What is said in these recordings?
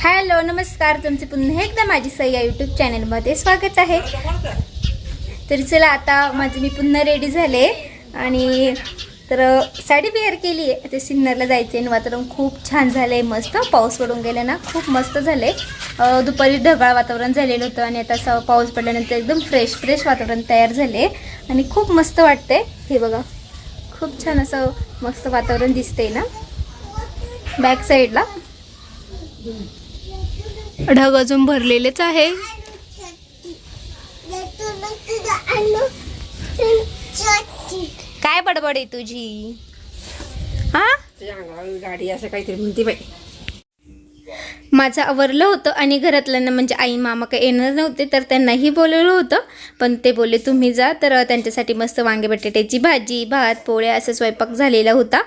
Hello नमस्कार. तुमचे पुन्हा एकदा माझी सय्या यूट्यूब चॅनलमध्ये स्वागत आहे. तर चला आता माझं मी पुन्हा रेडी झाले. आणि तर साडी वेअर केली आहे. ते सिन्नरला जायचे आणि वातावरण खूप छान झालं आहे मस्त. पाऊस पडून गेला ना. खूप मस्त झालं आहे दुपारी ढगाळ वातावरण झालेलं होतं आणि आता असं पाऊस पडल्यानंतर एकदम फ्रेश फ्रेश वातावरण तयार झाले आणि खूप मस्त वाटतंय. हे बघा. खूप छान असं मस्त वातावरण दिसतंय ना. बॅक साईडला ढग अजून भरलेलेच आहे. काय बडबड आहे तुझी? हा? गाडी असं काहीतरी म्हणते बाई. माझं आवरलं होतं आणि घरातल्यांना म्हणजे आई मामा काही येणार नव्हते तर त्यांनाही बोलवलं होतं. पण ते बोलले तुम्ही जा. तर त्यांच्यासाठी मस्त वांगे बटाट्याची भाजी भात पोळ्या असं स्वयंपाक झालेला होता.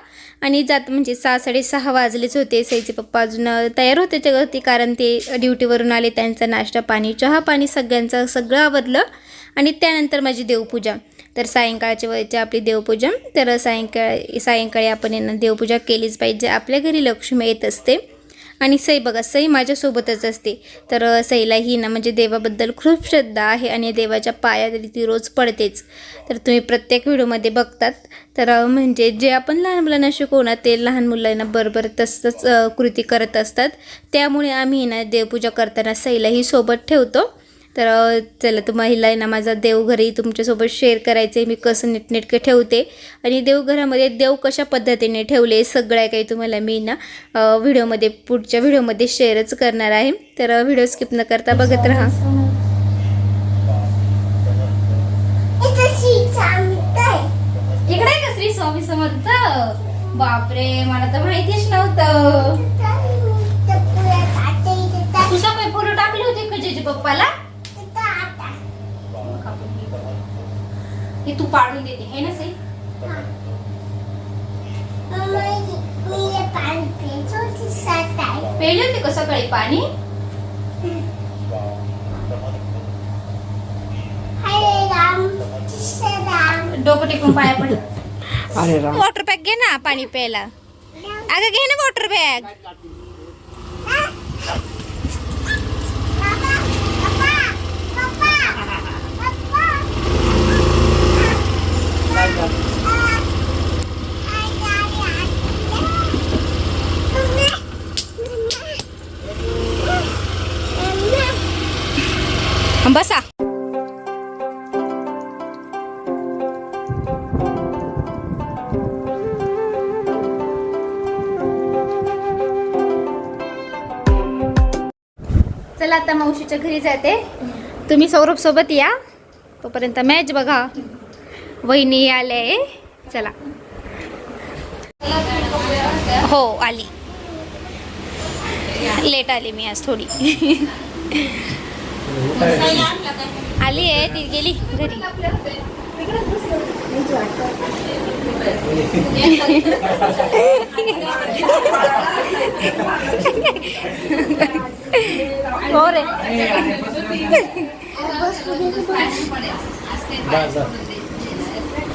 आणि जात म्हणजे सहा साडेसहा वाजलेच होते. सईचे पप्पा अजून तयार होते त्याच्यावरती कारण ते ड्युटीवरून आले. त्यांचा नाश्ता पाणी चहा पाणी सगळ्यांचं सगळं आवरलं आणि त्यानंतर माझी देवपूजा. तर सायंकाळच्या वेळेची आपली देवपूजा. तर सायंकाळ सायंकाळी आपण यांना देवपूजा केलीच पाहिजे. आपल्या घरी लक्ष्मी येत असते. आणि सई बघा सई माझ्यासोबतच असते. तर सईला ही ना म्हणजे देवाबद्दल खूप श्रद्धा आहे आणि देवाच्या पाया तरी ती रोज पडतेच. तर तुम्ही प्रत्येक व्हिडिओमध्ये बघतात. तर म्हणजे जे आपण लहान मुलांना शिकवणार ते लहान मुलांना बरोबर तसंच कृती करत असतात. त्यामुळे आम्ही ना देवपूजा करताना सईलाही सोबत ठेवतो. तर चला तुम्हाला आहे ना माझा देवघरही तुमच्यासोबत शेअर करायचं आहे मी कसं नीटनेटकं ठेवते. आणि देवघरामध्ये देव कशा पद्धतीने ठेवले सगळ्या काही तुम्हाला मी ना व्हिडिओमध्ये पुढच्या व्हिडिओमध्ये शेअरच करणार आहे. तर व्हिडिओ स्किप न करता बघत राहा. इकडे का श्री स्वामी समर्थ? बापरे मला तर माहितीच नव्हतं तुझा काही फोटो टाकले होते का जेजे पप्पाला हे तू पाडून देते हे ना सई? पेले होते का सकाळी पाणी? डोकं टेकून पाया पड. अरे राम. वॉटर बॅग घे ना पाणी प्यायला. अगं घे ना वॉटर बॅग बसा. चला आता मावशीच्या घरी जाते. तुम्ही सौरभ सोबत या. तोपर्यंत मॅच बघा. वहिनी आले चला. हो आली. लेट आली मी आज थोडी. आली आहे ती गेली घरी. हो रे.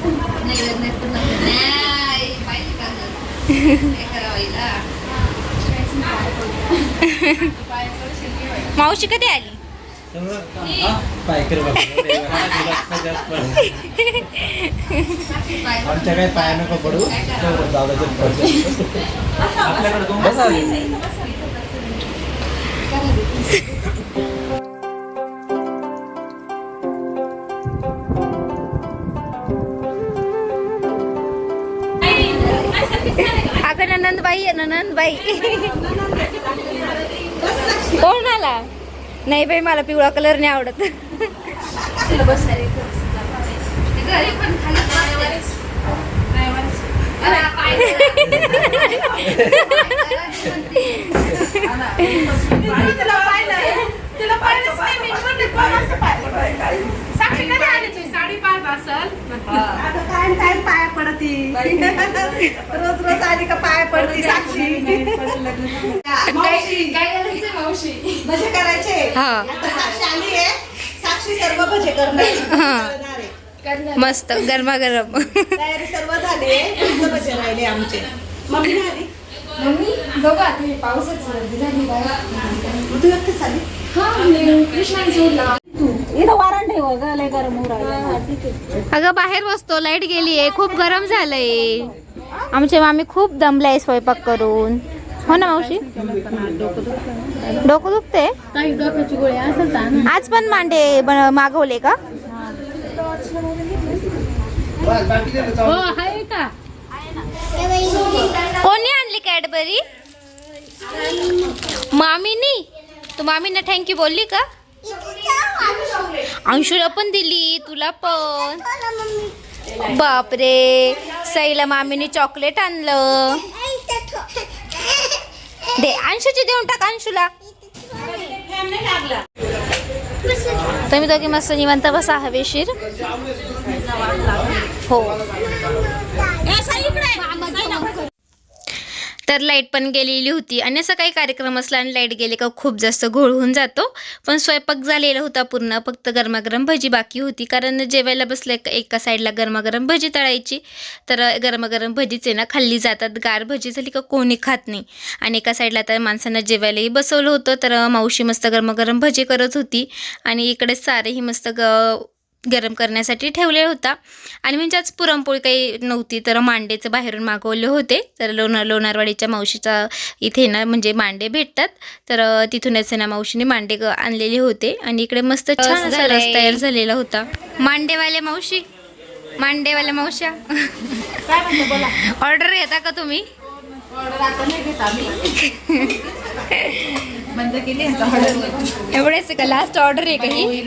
मावशी कधी आली? आमच्या काही पाया नको पडू. दादाचे आहे ननंदबाई कोण आला? नाही बाई मला पिवळा कलर नाही आवडत. आता काय काय पाया पडती रोज रोज आली का पाया पडती साक्षी. मावशी. भजे करायचे. हा. आता साक्षी आली आहे. साक्षी सर्व भजे करणार. हा. मस्त गरमागरम. तयारी सर्व झाली भजे राहिले आमचे. मम्मी नाही आली? मम्मी बघा तुम्ही पावसाची झाली तू एकटीच आली? इथं वारण ठेव ग लय गरम होऊ राहिलं. अगं बाहेर बसतो. लाइट गेलीये. खूप गरम झालंय. आमचे मामी खूप दमलाय स्वयंपाक करून. हो ना मावशी? डोकं दुखते. आज पण मांडे मागवले का? हो आहे का? कोणी आणली कॅडबरी? मामीनी? तू मामींना थँक्यू बोलली का? अंशूला पण दिली तुला पण. बापरे सईला मामीने चॉकलेट आणलं. दे अंशूची देऊन टाक अंशूला. तुम्ही दोघी मस्त निवांत बसा हवेशीर. हो. तर लाइट पण गेलेली होती. आणि असं काही कार्यक्रम असला आणि लाइट गेले का खूप जास्त घोळ होऊन जातो. पण स्वयंपाक झालेला होता पूर्ण. फक्त गरमागरम भजी बाकी होती. कारण जेवायला बसले एका साईडला गरमागरम भजी तळायची. तर गरमागरम भजीच आहे ना खाल्ली जातात. गार भजी झाली का कोणी खात नाही. आणि एका साईडला तर माणसांना जेवायलाही बसवलं होतं. तर मावशी मस्त गरमागरम भजी करत होती. आणि इकडे सारेही मस्त ग गरम करण्यासाठी ठेवले होता. आणि म्हणजे आज पुरणपोळी काही नव्हती तर मांडेचं बाहेरून मागवले होते. तर लोणार लोणारवाडीच्या मावशीचा इथे ना म्हणजे मांडे भेटतात. तर तिथूनच ना मावशीने मांडे आणलेले होते. आणि इकडे मस्त छान असा रस तयार झालेला होता. मांडेवाले मावशी? मांडेवाल्या मावश्या? ऑर्डर घेता का तुम्ही? एवढेच का? लास्ट ऑर्डर आहे का ही?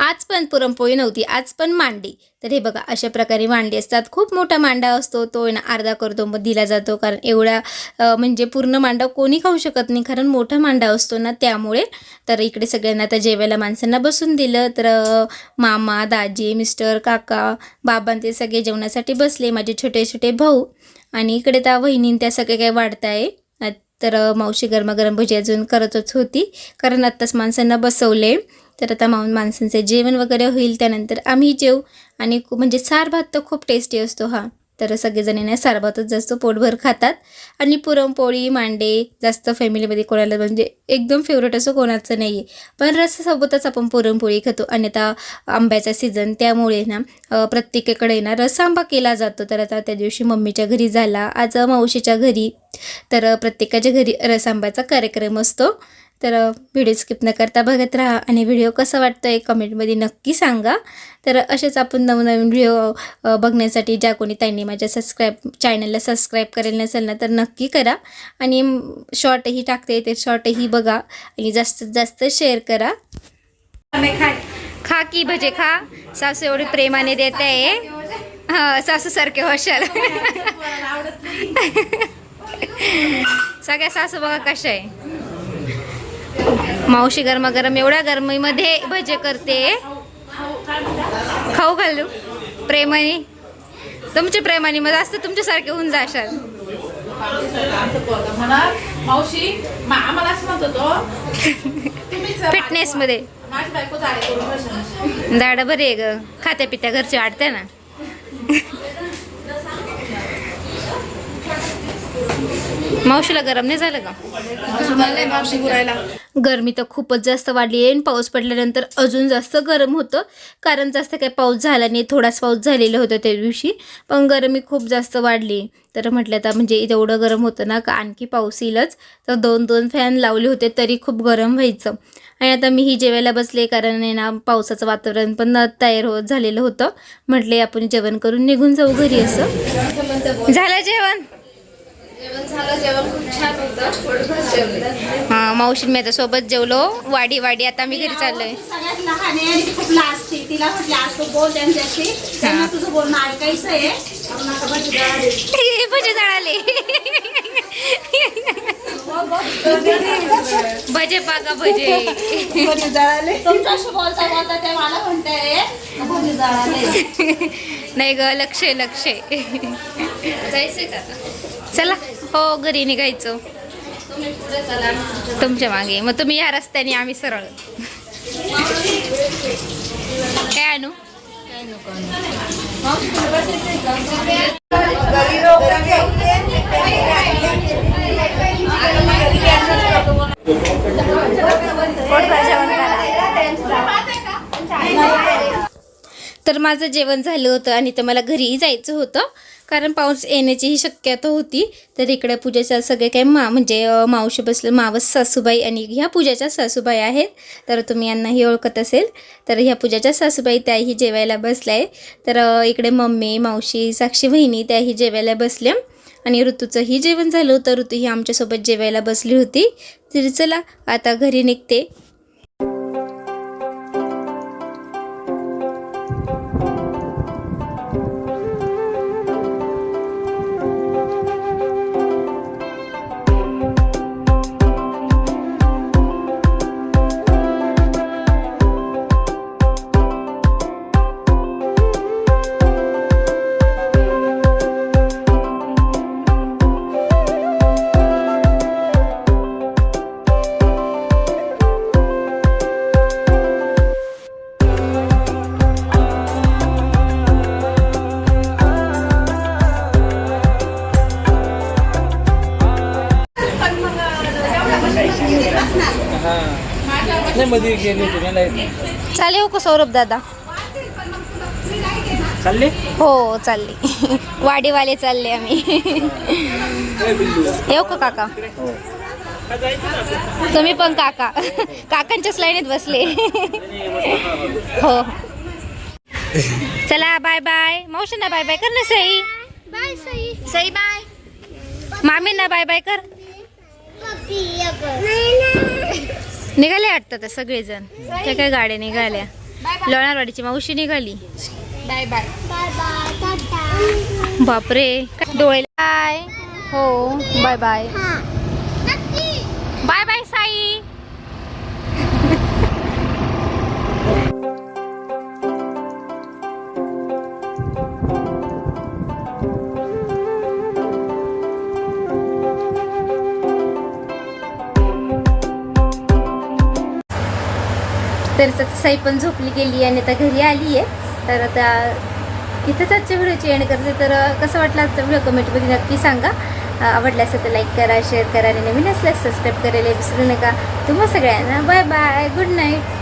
आज पण पुरणपोळी नव्हती आज पण मांडी. तर हे बघा अशा प्रकारे मांडी असतात. खूप मोठा मांडा असतो तो ना अर्धा करतो मग दिला जातो. कारण एवढा म्हणजे पूर्ण मांडा कोणी खाऊ शकत नाही कारण मोठा मांडा असतो ना त्यामुळे. तर इकडे सगळ्यांना आता जेवायला माणसांना बसून दिलं. तर मामा दाजी मिस्टर काका बाबां ते सगळे जेवणासाठी बसले माझे छोटे छोटे भाऊ. आणि इकडे त्या वहिनी त्या सगळे काय वाढताय तर मावशी गरमागरम भजी अजून करतच होती. कारण आत्ताच माणसांना बसवले. तर आता माऊन माणसांचं जेवण वगैरे होईल त्यानंतर आम्ही जेव आणि म्हणजे सार भात तर खूप टेस्टी असतो हा. तर सगळेजण सार भातच जास्त पोटभर खातात. आणि पुरणपोळी मांडे जास्त फॅमिलीमध्ये कोणाला म्हणजे एकदम फेवरेट असं कोणाचं नाही आहे पण रसासोबतच आपण पुरणपोळी खातो. आणि आता आंब्याचा सीझन त्यामुळे ना प्रत्येकाकडे ना रस आंबा केला जातो. तर आता त्या दिवशी मम्मीच्या घरी झाला आज मावशीच्या घरी. तर प्रत्येकाच्या घरी रस आंब्याचा कार्यक्रम असतो. तर व्हिडिओ स्किप न करता बघत राहा आणि व्हिडिओ कसा वाटतो आहे कमेंटमध्ये नक्की सांगा. तर असेच आपण नवनवीन व्हिडिओ बघण्यासाठी ज्या कोणी ताईंनी माझ्या सबस्क्राईब चॅनलला सबस्क्राईब करेल नसेल ना तर नक्की करा. आणि शॉर्टही टाकते ते शॉर्टही बघा आणि जास्तीत जास्त शेअर करा. खा की भजे खा. सासू एवढी प्रेमाने देत. आहे हा सासू सारखे होशाल. सगळ्या सासू बघा कशा आहे. मावशी गरमागरम एवढ्या गरमीमध्ये भजे करते. खाऊ घालू. प्रेमाने. तुमच्या प्रेमाने मग जास्त तुमच्यासारखे होऊन जाशाल. फिटनेस मध्ये. झाडं बरी आहे ग. खात्या पित्या घरची वाटते ना. मावशीला गरम नाही झालं का? गरमी तर खूपच जास्त वाढली आहे आणि पाऊस पडल्यानंतर अजून जास्त गरम होतं. कारण जास्त काही पाऊस झाला नाही थोडाच पाऊस झालेला होता त्या दिवशी पण गरमी खूप जास्त वाढली तर म्हटलं आता म्हणजे तेवढं गरम होतं ना का आणखी पाऊस येईलच. तर दोन दोन फॅन लावले होते तरी खूप गरम व्हायचं. आणि आता मीही जेवायला बसले कारण आहे ना पावसाचं वातावरण पण तयार होत झालेलं होतं. म्हटले आपण जेवण करून निघून जाऊ घरी असं. झालं जेवण? हा मावशी मी आता सोबत जेवलो. वाडी वाडी आता मी घरी चाललोय. सगळ्यात लहान आहे आणि खूप लाजते तिला म्हटले आज तू बोल त्यांच्याशी. त्यांना तुझं बोलणं ऐकायचं आहे. म्हणून आता बस जरा भजे जळाले. भजे पाका भजे. भजी जळाले. तुमच्याशी बोलता बोलता ते मला म्हणताय भजी जळाले. नाही ग लक्ष आहे, लक्ष आहे. जायचंय का चला. हो घरी निघायचो. तुमच्या मागे. मग तुम्ही या रस्त्याने आम्ही सरळ. काय आणू? तर माझं जेवण झालं होतं आणि तर मला घरीही जायचं होतं. कारण पाऊस येण्याचीही शक्यता होती. तर इकडे पूजेच्या सगळे काही मा म्हणजे मावशी बसलं मावस सासूबाई आणि ह्या पूजाच्या सासूबाई आहेत. तर तुम्ही यांनाही ओळखत असेल. तर ह्या पूजाच्या सासूबाई त्याही जेवायला बसल्या आहे तर इकडे मम्मी मावशी साक्षी बहिणी त्याही जेवायला बसल्या. आणि ऋतूचंही जेवण झालं होतं. ऋतू ही आमच्यासोबत जेवायला बसली होती. तरी चला आता घरी निघते. मध्ये गेली होती मला येत चाले हो का सौरभ दादा? चालले? हो चालले. वाडीवाले चालले आम्ही. येऊ का काका? तुम्ही पण काका. काकांच्याच लाईनीत बसले. हो. चला बाय बाय. मावशींना बाय बाय कर ना सई. बाय सई. सई बाय. मामींना बाय बाय कर. निघाले वाटतं तर सगळेजण. त्या काय गाड्या निघाल्या. लोणारवाडीची मावशी निघाली. Bye bye bye bye tata बापरे. डोळे बाय हो बाय बाय हा. बाय बाय तर साई पण झोपली गेली आणि आता घरी आली आहे. तर आता इथंच आजच्या व्हिडिओची एंड करते. तर कसं वाटलं आजचा व्हिडिओ? कमेंटमध्ये नक्की सांगा. आवडला असेल तर लाईक करा शेअर करा आणि नवीन असल्यास सबस्क्राईब करायला विसरू नका. तुम्हा सगळ्यांना बाय बाय गुड नाईट